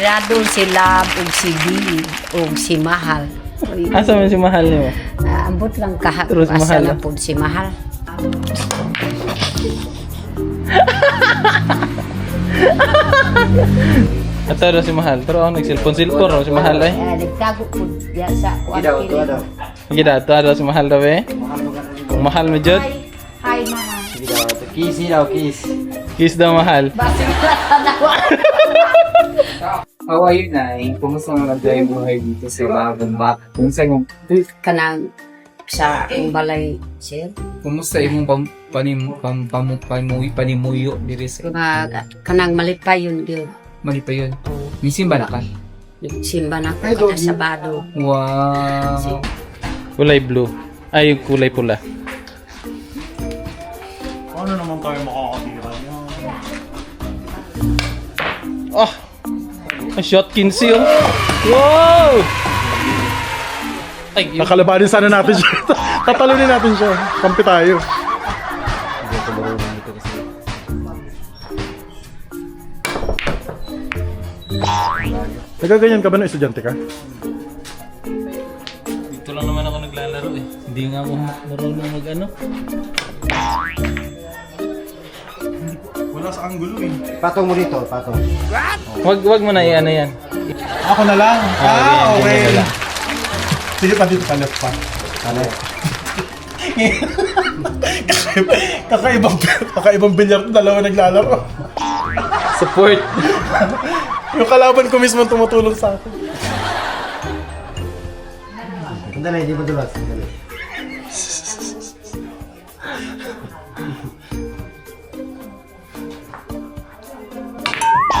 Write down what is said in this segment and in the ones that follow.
Radon, si Lab, ug si B, ug si Mahal. Uy, Asa man si mahal niyo? ah, ambot lang kaha. Pero si Asa Mahal, na ah. po si Mahal. Ato raw si mahal. Pero ako nagsilpon silpon raw si mahal ay. Ah, Nagtago po diya sa kini. Gida ato raw si mahal daw eh. Kung mahal mo jud. Hi, hi Mahal. Kisi daw, kiss. Kiss daw mahal. Basta na tanawa. Oh, ayun na. Eh. Kumusta mo nagdaya buhay dito sa Bagong Bak? Kumusta yung, Kanang sa ang balay, sir. kumusta yung pam, panim, pam, pam, pamuy, panimuyo diri sa Mga kanang malipay yun gyud. mali pa yun. Misin ba na ka? Simba na ko kada Sabado. Wow. Kulay blue. Ay, yung kulay pula. Ang shot 15 oh. Wow! Ay, yung Nakalabanin sana natin siya. Tatalunin natin siya. Kampi tayo. Nagaganyan ka ba na estudyante ka? dito lang naman ako naglalaro eh. Hindi nga ako marunong mag ano. Sa anggulo eh. Patong mo dito, patong. Wag wag mo na i-ano yan. Ako na lang. Ah, Ah, hindi, okay. hindi na lang. Sige pa dito pa left pa. Ano? Kakaibang, kakaibang bilyar dalawa naglalaro. Support. Yung kalaban ko mismo tumutulong sa akin. Sandali, di mo dulas. Sandali.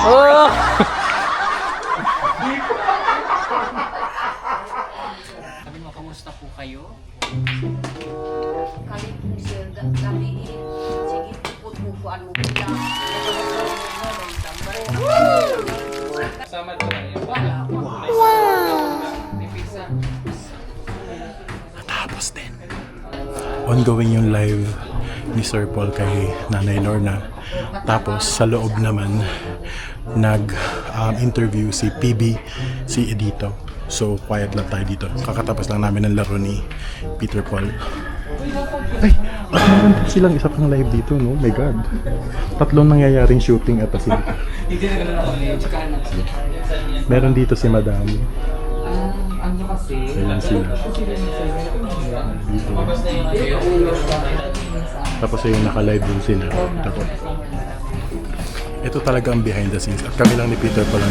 Oh! Sabi mo, kamusta po kayo? Kali po sir, kami sige po po po ano po lang. Sama ko na yun. ongoing yung live ni Sir Paul kay Nanay Lorna. Tapos sa loob naman nag-interview si PB, si Edito. So quiet lang tayo dito. Kakatapos lang namin ng laro ni Peter Paul. Ay, at meron din silang isa pang live dito, no? My God. Tatlong nangyayaring shooting at time. Meron dito si Madam. Ano kasi? Ayan sila. Dito. Tapos yung naka-live din sila. Tapos, ito talaga ang behind the scenes. At kami lang ni Peter pa lang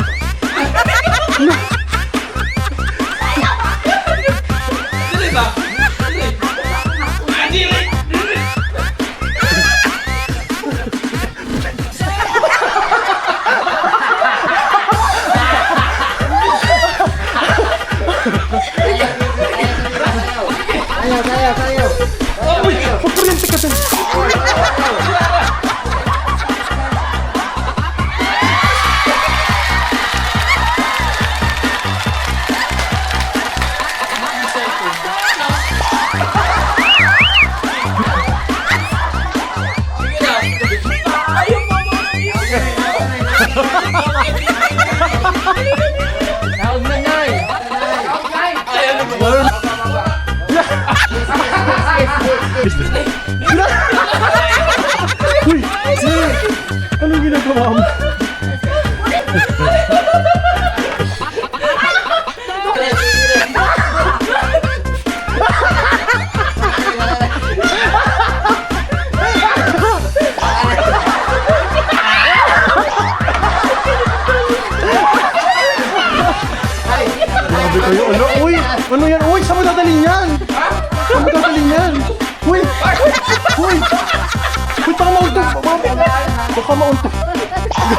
Baka maunta.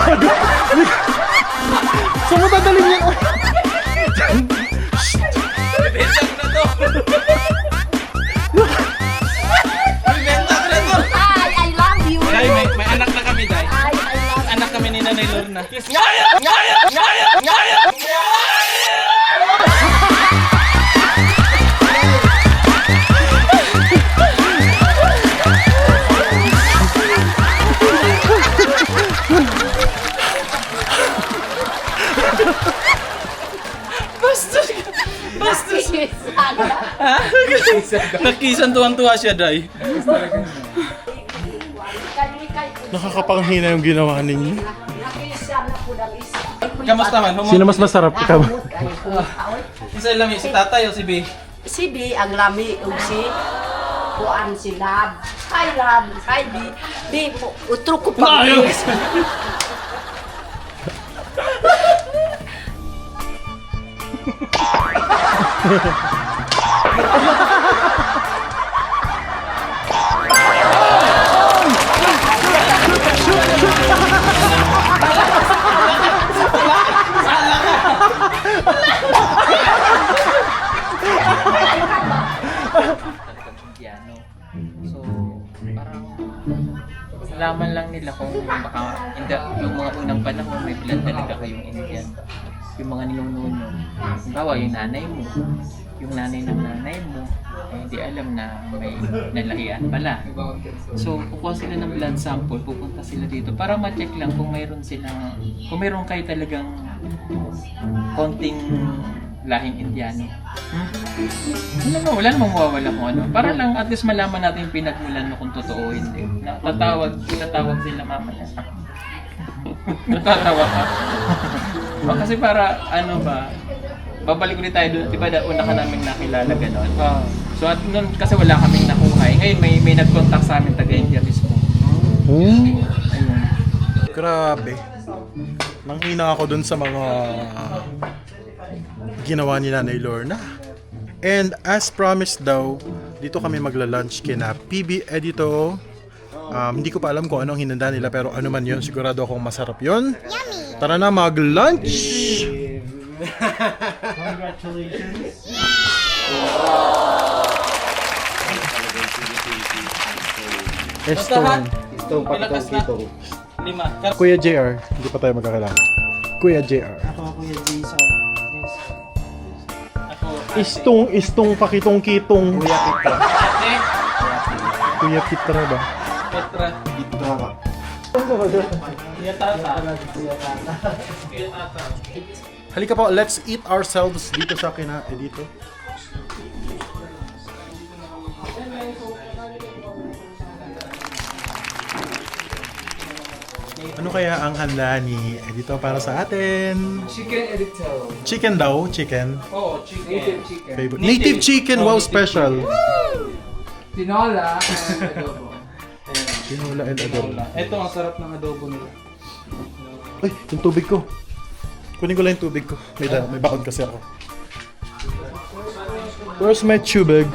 Gago. Saan mo dadalhin yan? Benta ko na to! Benta ko na to! Ay, I love you. Day, may, may anak na kami, Day. Ay, I love Anak kami ni Nanay Lorna. you. Nakisan tuwang-tuwa siya, Day. Nakakapanghina yung ginawa ninyo. Kamusta man? Humo- Sino mas masarap? Ikaw? Isa lang si tatay o si B? Si B ang lami ug si kuan si Lab. Hi Lab, hi B. B mo utro ko pa. Yung mga ninuno, bawa yung nanay mo, yung nanay ng nanay mo, eh, hindi alam na may nalahian pala. So, kukuha sila ng blood sample, pupunta sila dito para ma-check lang kung mayroon silang, kung mayroon kayo talagang konting lahing Indiano. Hmm? Wala naman, wala namang mawawala kung ano. Para lang at least malaman natin yung pinagmulan mo kung totoo o hindi. Na, tatawag, tatawag sila mamaya. Natatawa ka. O, kasi para ano ba, babalik ulit tayo doon. Di ba da, una ka namin nakilala gano'n? So at noon kasi wala kaming nakuha. Eh, ngayon may, may nag-contact sa amin taga-India mismo. Hmm. Ayun. Grabe. Nanghina ako dun sa mga ginawa ni Nanay Lorna. And as promised daw, dito kami magla-lunch kina PB Edito. Um, hindi ko pa alam kung anong hinanda nila pero ano man yun, sigurado akong masarap yun. Tara na mag-lunch! Eston. Itong Ilakas pakitong kitong. Lima. Kuya JR, hindi pa tayo magkakilala. Kuya JR. Ako, Istong, istong, pakitong, kitong. Kuya Pitra. ate, Kuya Pitra ba? Petra, Dito Halika po, let's eat ourselves dito sa kina Edito. Ano kaya ang handa ni Edito para sa atin? Chicken edito. Chicken daw, chicken. Oh, chicken. chicken. Favorite. Native chicken, Oh, wow, native special. Tinola and adobo. Tinola and adobo. Ito ang sarap ng adobo nila. Ay, yung tubig ko. Kunin ko lang yung tubig ko. May, da, may bakod kasi ako. Where's my tubig?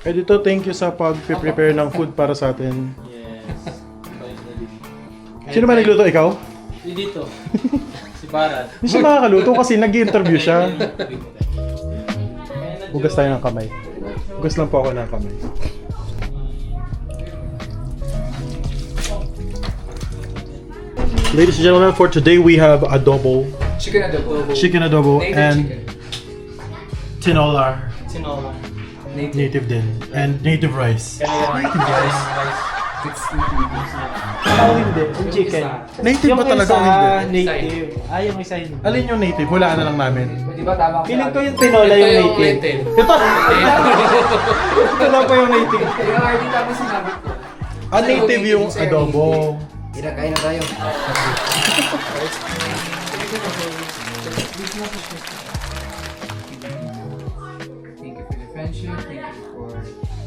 Edito, thank you sa pag-prepare ng food para sa atin. Yes. Sino ba nagluto? Ikaw? Di dito. Barat. Hindi siya makakaluto kasi nag-interview siya. Hugas tayo ng kamay. Hugas lang po ako ng kamay. Ladies and gentlemen, for today we have adobo, Chicken adobo. chicken adobo, Native and chicken. tinola, Sinola. native din, and native rice. Native rice. Oh, hindi. Yung chicken. Native ba talaga o hindi? native. Ah, yung isa hindi. Alin yung native? Hulaan na lang namin. Di ba tama Feeling ko yung tinola yung native. Ito! Ito lang po yung native. Yung ID tapos sinabi ko. Ah, native yung adobo. Tira, kain na tayo. Thank you for the friendship. Thank you for.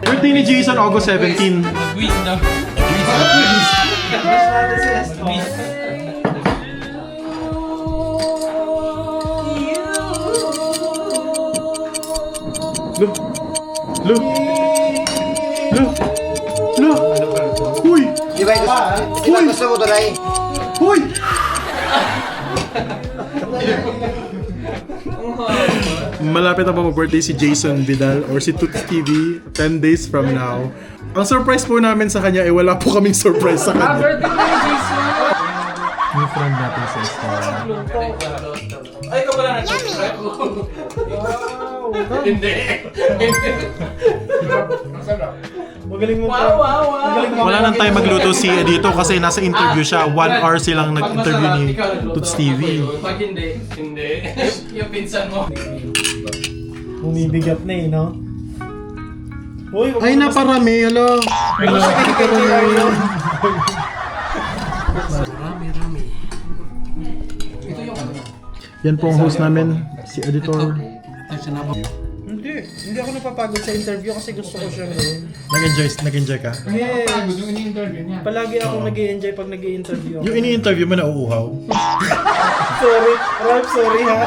Birthday ni Jason, August 17. Mag-quiz daw. Quiz. Lo! Lo! Lo! Uy! Di ba gusto, di ba gusto mo to, Ray? Uy! Malapit na pa mag-birthday si Jason Vidal or si Toots TV 10 days from now. Ang surprise po namin sa kanya ay wala po kaming surprise sa kanya. Birthday mo ni Jason! Yung friend natin sa Instagram. Ay, ikaw pala nag-subscribe? Hindi. Magaling mo Wow, wow, wow. Wala nang tayo magluto si Edito kasi nasa interview siya. One hour silang nag-interview ni Toots TV. Pag hindi, hindi. Yung pinsan mo. Bumibigat na eh, no? Uy, Ay, mo naparami. Hello. Yan po ang host namin, si Editor. Hindi, hindi ako napapagod sa interview kasi gusto ko siyang gawin. Nag-enjoy, nag-enjoy ka? Yes! Palagi ako nag enjoy pag nag interview ako. Yung ini-interview mo na uuhaw. Sorry, Ralph, sorry ha.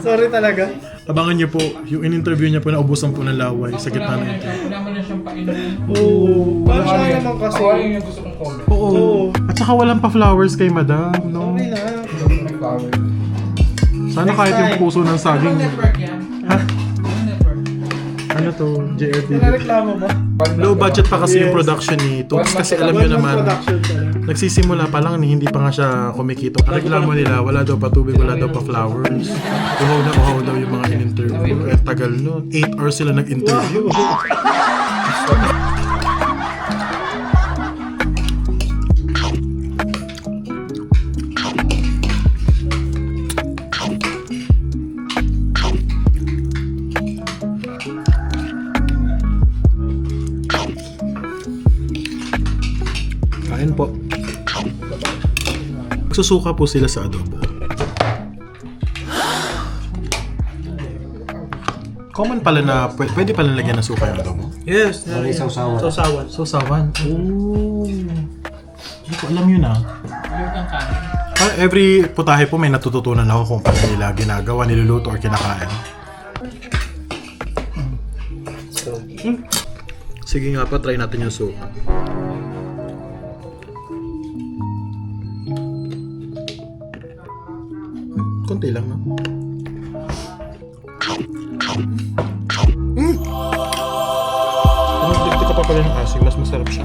sorry talaga. Abangan niyo po, yung in-interview niya po na ubusan po ng laway sa gitna ng interview. Wala mo na siyang painom. Oo. Parang siya naman kasi. Ako yung gusto kong comment. Oo. At saka walang pa flowers kay madam, no? Okay na. Sana kahit yung puso ng saging. Network yan. Ha? Ano to? JRTV. Nareklamo ba? Low budget pa kasi yung Yes. production ni Toots kasi alam niyo One naman, nagsisimula pa lang ni hindi pa nga siya kumikita. Ang reklamo nila, wala daw pa tubig, wala daw pa flowers. Uhaw na uhaw daw yung mga in-interview. Eh, tagal no. 8 hours sila nag-interview. po. Susuka po sila sa adobo. Common pala na, pwede, pwede pala lagyan ng suka yung adobo. Yes. May sausawan. Sausawan. Sausawan. Oh. Hindi ko alam yun ah. Ah, every putahe po may natututunan ako kung paano nila ginagawa, niluluto or kinakain. Hmm. Sige nga pa, try natin yung suka. Konti lang na. Mm! Kung magdagdag ka pa pala ng asin, mas masarap siya.